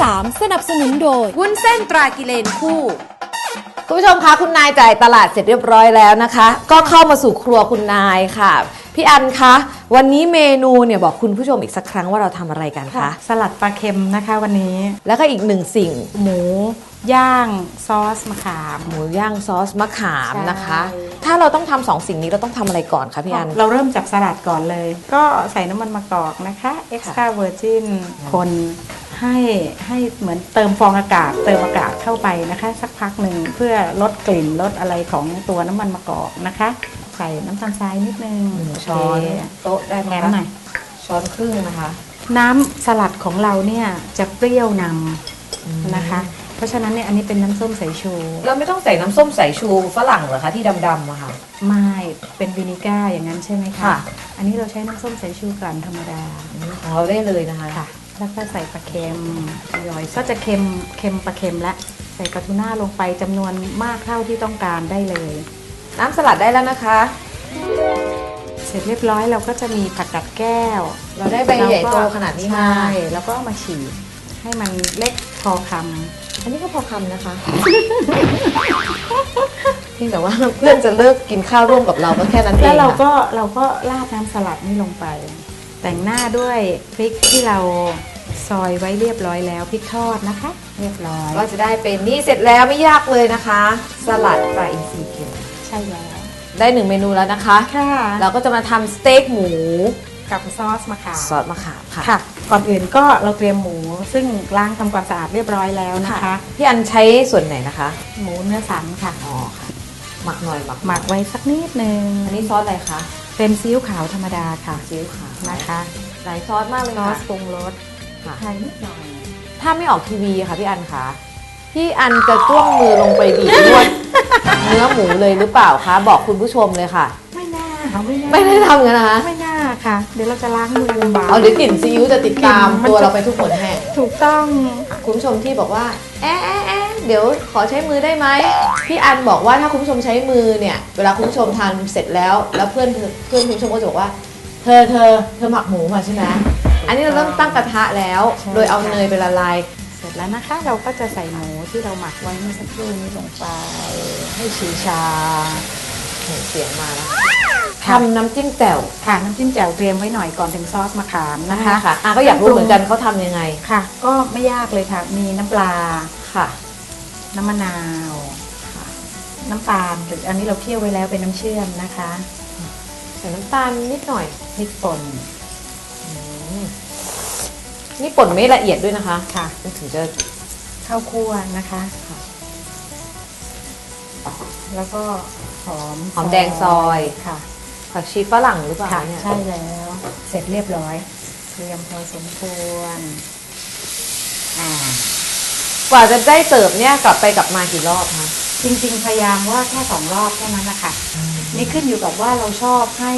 3สนับสนุนโดยวุ้นเส้นตรากิเลนคู่ คุณผู้ชมคะคุณนายจ่ายตลาดเสร็จเรียบร้อยแล้วนะคะ ก็เข้ามาสู่ครัวคุณนายค่ะ พี่อันคะวันนี้เมนูเนี่ยบอกคุณผู้ชมอีกสักครั้งว่าเราทำอะไรกันคะสลัดปลาเค็มนะคะวันนี้ แล้วก็อีกหนึ่งสิ่งหมูย่างซอสมะขาม หมูย่างซอสมะขามนะคะ ใช่ ถ้าเราต้องทำสองสิ่งนี้เราต้องทำอะไรก่อนคะพี่อัน เราเริ่มจากสลัดก่อนเลย ก็ใส่น้ำมันมะกอกนะคะ extra virgin คน ให้ให้เหมือนเติมฟองอากาศ เติมอากาศเข้าไปนะคะ สักพักหนึ่งเพื่อลดกลิ่นลดอะไรของตัวน้ำมันมะกอกนะคะ ใส่น้ำตาลทรายนิดนึงช้อนโเคโต๊ะได้ไหมแถมคะหน่อย ช้อนครึ่งนะคะน้ำสลัดของเราเนี่ยจะเปรี้ยวนำนะคะ เพราะฉะนั้นเนี่ยอันนี้เป็นน้ำส้มสายชู เราไม่ต้องใส่น้ำส้มสายชูฝรั่งเหรอคะที่ดำๆอะค่ะ ไม่เป็นวินิก้าอย่างนั้นใช่ไหมคะ ค่ะ อันนี้เราใช้น้ำส้มสายชูกลั่นธรรมดา ของเราได้เลยนะคะ ค่ะ แล้วก็ใส่ปลาเค็มย่อยก็จะเค็มเค็มปลาเค็มและใส่ปลาทูน่าลงไปจำนวนมากเท่าที่ต้องการได้เลย น้ำสลัดได้แล้วนะคะ เสร็จเรียบร้อยเราก็จะมีผักกัดแก้ว เราได้ใบใหญ่โตขนาดนี้มาใช่แล้วก็เอามาฉีกให้มันเล็กพอคำอันนี้ก็พอคำนะคะเพียงแต่ว่าเพื่อนจะเลิกกินข้าวร่วมกับเราก็แค่นั้นเองแล้วเราค่ะก็เราก็ราดน้ำสลัดนี่ลงไป แต่งหน้าด้วยพริกที่เราซอยไว้เรียบร้อยแล้วพริกทอดนะคะ เรียบร้อยก็จะได้เป็นนี่เสร็จแล้วไม่ยากเลยนะคะ สลัดปลาอินทรีเค็มใช่แล้วได้หนึ่งเมนูแล้วนะคะค่ะเราก็จะมาทำสเต็กหมูกับซอสมะขามซอสมะขามค่ะค่ะก่อนอื่นก็เราเตรียมหมูซึ่งล้างทำความสะอาดเรียบร้อยแล้วนะคะพี่อันใช้ส่วนไหนนะคะ หมูเนื้อสันค่ะอ๋อค่ะหมักหน่อยหมักหมักไว้สักนิดนึงอันนี้ซอสอะไรคะ เป็นซีอิ๊วขาวธรรมดาค่ะซีอิ๊วขาวนะคะหลายซอสมากเลยซอค่ะสปรุงรสค่ะไทยนิดหน่อย ถ้าไม่ออกทีวีค่ะพี่อันคะพี่อันจะจ้วงมือลงไปบีบนวด เนื้อหมูเลยหรือเปล่าคะบอกคุณผู้ชมเลยค่ะ ไม่น่าค่ะไม่น่าไม่ได้ทำกันนะคะไม่น่าค่ะ เดี๋ยวเราจะล้างมือลำบาก เอาเดี๋ยวกลิ่นซีอิ๊วจะติดตามกลิ่นมัน ตัวจะเราไปทุกหนแห่ง ถูกต้อง คุณผู้ชมที่บอกว่า แอะแอะแอะ เดี๋ยวขอใช้มือได้ไหมพี่อันบอกว่าถ้าคุณผู้ชมใช้มือเนี่ย เวลาคุณผู้ชมทานเสร็จแล้ว แล้วเพื่อนเธอเพื่อนคุณผู้ชมก็จะบอกว่า เธอเธอเธอหมักหมูมาใช่ไหมอันนี้เราเริ่มตั้งกระทะแล้วใช่โดยเอาเนยไปละลายเสร็จแล้วนะคะ เราก็จะใส่หมูที่เราหมักไว้เมื่อสักครู่นี้ลงไปให้ชีชาเห็นเสียงมาแล้วค่ะทำน้ำจิ้มแจ่วค่ะน้ำจิ้มแจ่วเตรียมไว้หน่อยก่อนถึงซอสมะขามนะคะค่ะอะก็อยากรู้เหมือนกันเขาทำยังไงค่ะ ก็ไม่ยากเลยค่ะ มีน้ำปลาค่ะ น้ำมะนาวค่ะน้ำตาลหรืออันนี้เราเคี่ยวไว้แล้วเป็นน้ำเชื่อมนะคะใส่น้ำตาลนิดหน่อยพริกป่นนี่ป่นไม่ละเอียดด้วยนะคะค่ะมันถึงจะข้าวคั่วนะคะค่ะแล้วก็หอมหอมแดงซอยค่ะผักชีฝรั่งหรือเปล่าค่ะเนี่ยใช่แล้ว เสร็จเรียบร้อยเตรียมพอสมควรอ่า กว่าจะได้เสิร์ฟเนี่ยกลับไปกลับมากี่รอบคะจริง ๆ พยายามว่าแค่สองรอบแค่นั้นนะคะนี่ขึ้นอยู่กับว่าเราชอบให้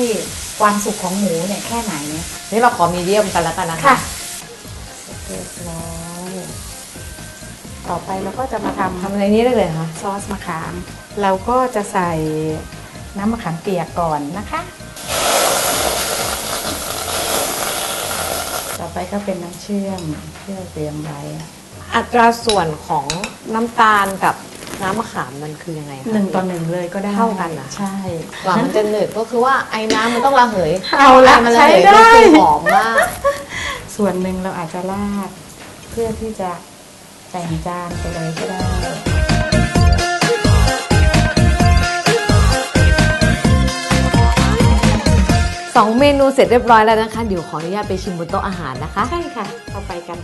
ความสุกของหมูเนี่ยแค่ไหนนี่เราขอมีเดียมกันแล้วกันนะคะค่ะเรียบร้อยต่อไปเราก็จะมาทำทำอะไรนี้ได้เลยคะซอสมะขาม เราก็จะใส่น้ำมะขามเปียกก่อนนะคะ ต่อไปก็เป็นน้ำเชื่อมที่เราเตรียมไว้ อัตราส่วนของน้ำตาลกับน้ำมะขามมันคือยังไงคะ หนึ่งต่อหนึ่งเลยก็ได้เท่ากันเหรอ ใช่ กว่ามันจะหนืดก็คือว่าไอ้น้ำมันต้องระเหยเอาละไมันระใช้เหยได้ ก็คือหอมมาก ส่วนหนึ่งเราอาจจะราดเพื่อที่จะแต่งจานไปเลยก็ได้ สองเมนูเสร็จเรียบร้อยแล้วนะคะ เดี๋ยวขออนุญาตไปชิมบนโต๊ะอาหารนะคะ ใช่ค่ะเอาไปกัน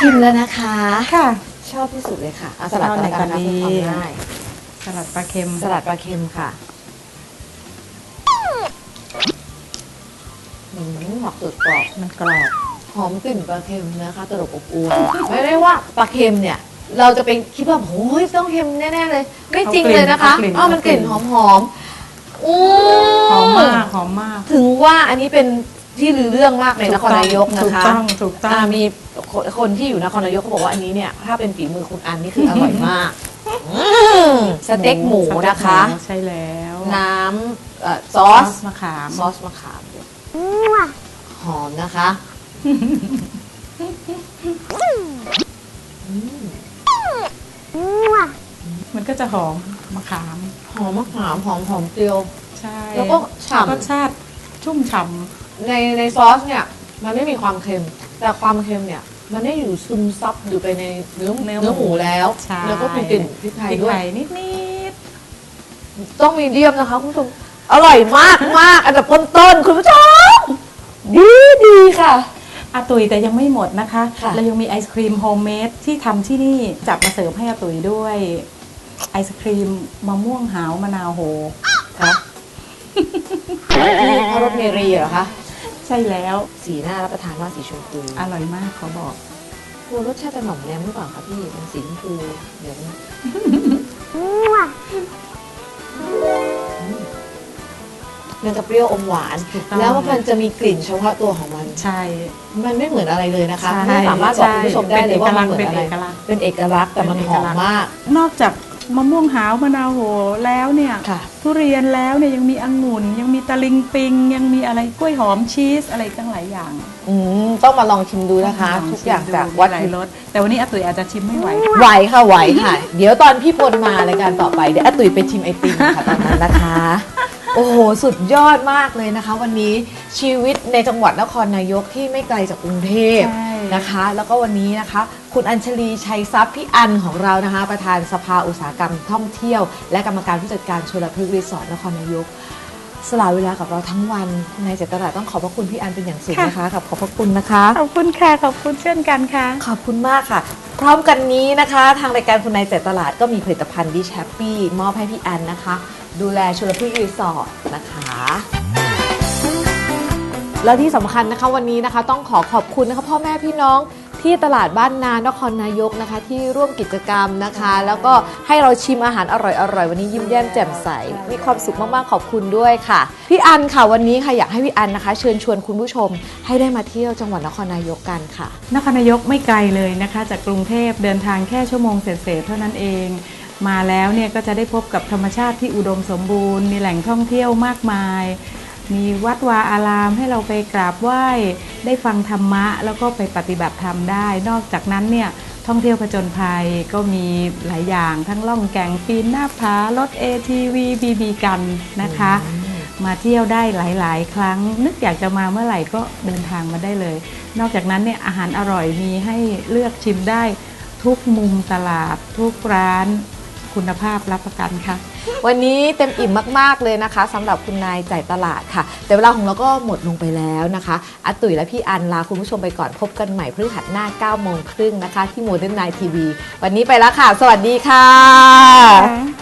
ชิมแล้วนะคะ ค่ะ ชอบที่สุดเลยค่ะเอาสลัดเอาไหนก่อนก่อนดีเพื่อความง่ายสลัดปลาเค็ม สลัดปลาเค็มค่ะอืมหมักสุดกรอบ มันกรอบ หอมกลิ่นปลาเค็มนะคะ ตลบอบอวนไม่ได้ว่าปลาเค็มเนี่ย เราจะเป็นคิดว่าโอ้ยต้องเค็มแน่ๆเลย ไม่จริงเลยนะคะเอากลิ่นอ๋อมันกลิ่นหเอาอมกลิ่นหอมๆ อู้หอมมากหอมมากถึงว่าอันนี้เป็นที่ลือเรื่องมากในนครนายกนะถูกคะต้องถูกต้อง อ่ามีคนคนที่อยู่นครนายกเขาบอกว่าอันนี้เนี่ยถ้าเป็นฝีมือคุณอันนี่คืออร่อยมากอืมสเต็กหมูนะคะสเต็กหมูใช่แล้วน้ำเอ่อซอสมะขามซอสมะขามหอมนะคะ มันก็จะหอม มะขาม หอมมะขามหอมหอมเจียว ใช่แล้วก็ฉ่ำ รสชาติชุ่มฉ่ในในซอสเนี่ยมันไม่มีความเค็ม แต่ความเค็มเนี่ย มันได้อยู่ซึมซับอยู่ไปในเนื้อเนื้อหมูแล้วำใช่แล้วก็มีกลิ่นพริกไทยพริกด้วไทยยนิดต้องมีเดียมนะคะคุณผู้ชมอร่อยมากมากอันดับต้นๆคุณผู้ชมดีดีค่ะ ๆอาตุยแต่ยังไม่หมดนะคะ ค่ะ เรายังมีไอศครีมโฮมเมดที่ทำที่นี่จับมาเสิร์ฟให้อาตุยด้วยไอ ศครีมมะม่วงหาวมะนาวโหค่ะนี่พระรสเมรีเหรอคะ ใช่แล้ว สีหน้ารับประทานว่าสีชมพูอร่อยมากขอบอกโอ้รสชาติจะหน่อมแนมหรือเปล่าคะพี่เป็นสีชมพูเดี๋ยวนะมันจะเปรี้ยวอมหวานถูกต้องแล้วมันจะมีกลิ่นเฉพาะตัวของมัน ใช่ มันไม่เหมือนอะไรเลยนะคะใช่ไม่สามารถบอกคุณผู้ชมได้เลยว่ามันเหมือนเป็นอะไรเอกลักษณ์เป็นเอกลักษณ์แต่มันหอมมาก นอกจาก มะม่วงหาวมะนาวโหแล้วเนี่ยค่ะทุเรียนแล้วเนี่ยยังมีองุ่น ยังมีตะลิงปิง ยังมีอะไรกล้วยหอมชีสอะไรตั้งหลายอย่างอืมต้องมาลองชิมดูนะคะลงทุกอย่างชิมจากดูวัตหลาถุยรสแต่วันนี้อาตุ๋ยอาจจะชิมไม่ไหว ไหวค่ะไหวค่ะ เดี๋ยวตอนพี่ปนมารายการต่อไปเดี๋ยวอาตุ๋ยไปชิมไอติมค่ะตอนนั้นนะคะ โอ้โหสุดยอดมากเลยนะคะ วันนี้ชีวิตในจังหวัดนครนายกที่ไม่ไกลจากกรุงเทพ ใช่ นะคะ แล้วก็วันนี้นะคะ คุณอัญชลีชัยทรัพย์พี่อันของเรานะคะ ประธานสภาอุตสาหกรรมท่องเที่ยว และกรรมการผู้จัดการชลพฤกษ์รีสอร์ทนครนายกสละเวลากับเราทั้งวันในเจตลาดต้องขอบพระคุณพี่อันเป็นอย่างสูงนะคะขอบขอบพระคุณนะคะ ขอบคุณค่ะ ขอบคุณเช่นกันค่ะ ขอบคุณมากค่ะ พร้อมกันนี้นะคะ ทางรายการคุณนายแจกตลาดก็มีผลิตภัณฑ์ดิชแฮปปี้มอบให้พี่อันนะคะ ดูแลชลพฤกษ์รีสอร์ทนะคะ แล้วที่สำคัญนะคะวันนี้นะคะต้องขอขอบคุณนะคะพ่อแม่พี่น้องที่ตลาดบ้านนานครนายกนะคะ ที่ร่วมกิจกรรมนะคะ แล้วก็ให้เราชิมอาหารอร่อยๆวันนี้ยิ้มแย้มแจ่มใส มีความสุขมากๆขอบคุณด้วยค่ะ พี่อันค่ะวันนี้ค่ะอยากให้พี่อันนะคะ เชิญชวนคุณผู้ชม ให้ได้มาเที่ยวจังหวัดนครนายกกันค่ะ นครนายกไม่ไกลเลยนะคะ จากกรุงเทพเดินทางแค่ชั่วโมงเศษๆเท่านั้นเอง มาแล้วเนี่ยก็จะได้พบกับธรรมชาติที่อุดมสมบูรณ์ มีแหล่งท่องเที่ยวมากมาย มีวัดวาอารามให้เราไปกราบไหว้ ได้ฟังธรรมะ แล้วก็ไปปฏิบัติธรรมได้ นอกจากนั้นเนี่ยท่องเที่ยวผจญภัยก็มีหลายอย่างทั้งล่องแก่งปีนหน้าผารถ ATV BB กันนะคะ มาเที่ยวได้หลาย ๆ ครั้ง นึกอยากจะมาเมื่อไหร่ก็เดินทางมาได้เลย นอกจากนั้นเนี่ยอาหารอร่อยมีให้เลือกชิมได้ทุกมุมตลาดทุกร้านคุณภาพรับประกันค่ะ วันนี้เต็มอิ่มมาก ๆ เลยนะคะสำหรับคุณนายจ่ายตลาดค่ะ แต่เวลาของเราก็หมดลงไปแล้วนะคะอาตุ๋ยและพี่อันลาคุณผู้ชมไปก่อนพบกันใหม่พฤหัสหน้า9โมงครึ่งนะคะ ที่โมเดิร์นไนทีวีวันนี้ไปแล้วค่ะ สวัสดีค่ะ